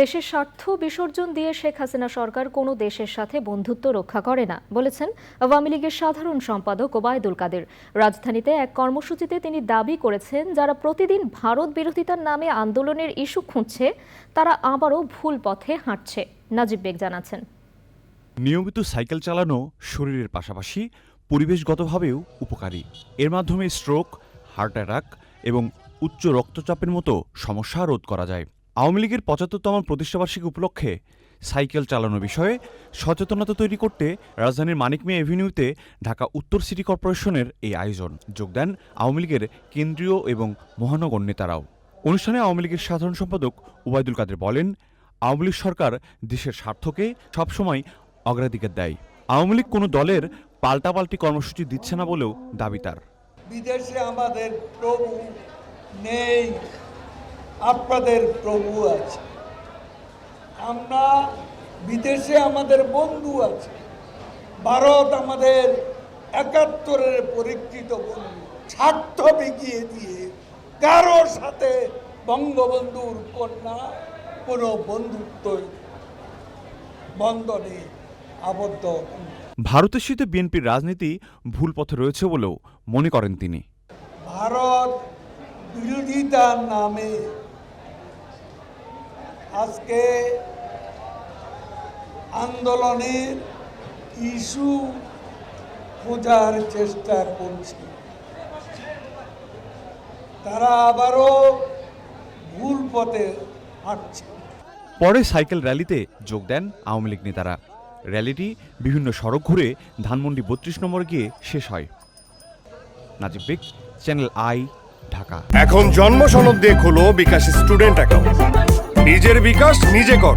দেশের স্বার্থ বিসর্জন দিয়ে শেখ হাসিনা সরকার কোনো দেশের সাথে বন্ধুত্ব রক্ষা করে না, বলেছেন আওয়ামী লীগের সাধারণ সম্পাদক ওবায়দুল কাদের। রাজধানীতে এক কর্মসূচিতে তিনি দাবি করেছেন, যারা প্রতিদিন ভারত বিরোধিতার নামে আন্দোলনের ইস্যু খুঁজছে, তারা আবারও ভুল পথে হাঁটছে, নাজিব বেগ জানাচ্ছেন। নিয়মিত সাইকেল চালানো শরীরের পাশাপাশি পরিবেশগতভাবেও উপকারী। এর মাধ্যমে স্ট্রোক হার্ট অ্যাটাক এবং উচ্চ রক্তচাপের মতো সমস্যা রোধ করা যায়। আওয়ামী লীগের পঁচাত্তরতম প্রতিষ্ঠাবার্ষিকী উপলক্ষে সাইকেল চালানো বিষয়ে সচেতনতা তৈরি করতে রাজধানীর মানিক মিয়া এভিনিউতে ঢাকা উত্তর সিটি কর্পোরেশনের এই আয়োজন। যোগ দেন আওয়ামী লীগের কেন্দ্রীয় এবং মহানগর নেতারাও। অনুষ্ঠানে আওয়ামী লীগের সাধারণ সম্পাদক ওবায়দুল কাদের বলেন, আওয়ামী লীগ সরকার দেশের স্বার্থকে সবসময় অগ্রাধিকার দেয়। আওয়ামী লীগ কোনো দলের পাল্টাপাল্টি কর্মসূচি দিচ্ছে না বলেও দাবি তার। বিদেশে আমাদের প্রভু নেই। আপনাদের প্রভু আছে। আমরা বিদেশে আমাদের বন্ধু আছে। ভারত আমাদের একাত্তরের পরীক্ষিত বন্ধু। স্বার্থ বিকিয়ে দিয়ে কারও সাথে বঙ্গবন্ধুর কন্যা কোনো বন্ধুত্ব বন্ধনে আবদ্ধ ভারতের সাথে বিএনপির রাজনীতি ভুল পথে রয়েছে বলেও মনে করেন তিনি। ভারত বিরোধিতার নামে আজকে আন্দোলনের ইস্যু খোঁজার চেষ্টা করছে। তারা আবারও ভুল পথে হাঁটছে। পরে সাইকেল র্যালিতে যোগ দেন আওয়ামী লীগ নেতারা। র্যালিটি বিভিন্ন সড়ক ঘুরে ধানমন্ডি বত্রিশ নম্বর গিয়ে শেষ হয়। Najib Baig channel I Dhaka. এখন জন্ম সনদ দিয়ে খোলো বিকাশ স্টুডেন্ট অ্যাকাউন্ট। নিজের বিকাশ নিজে কর।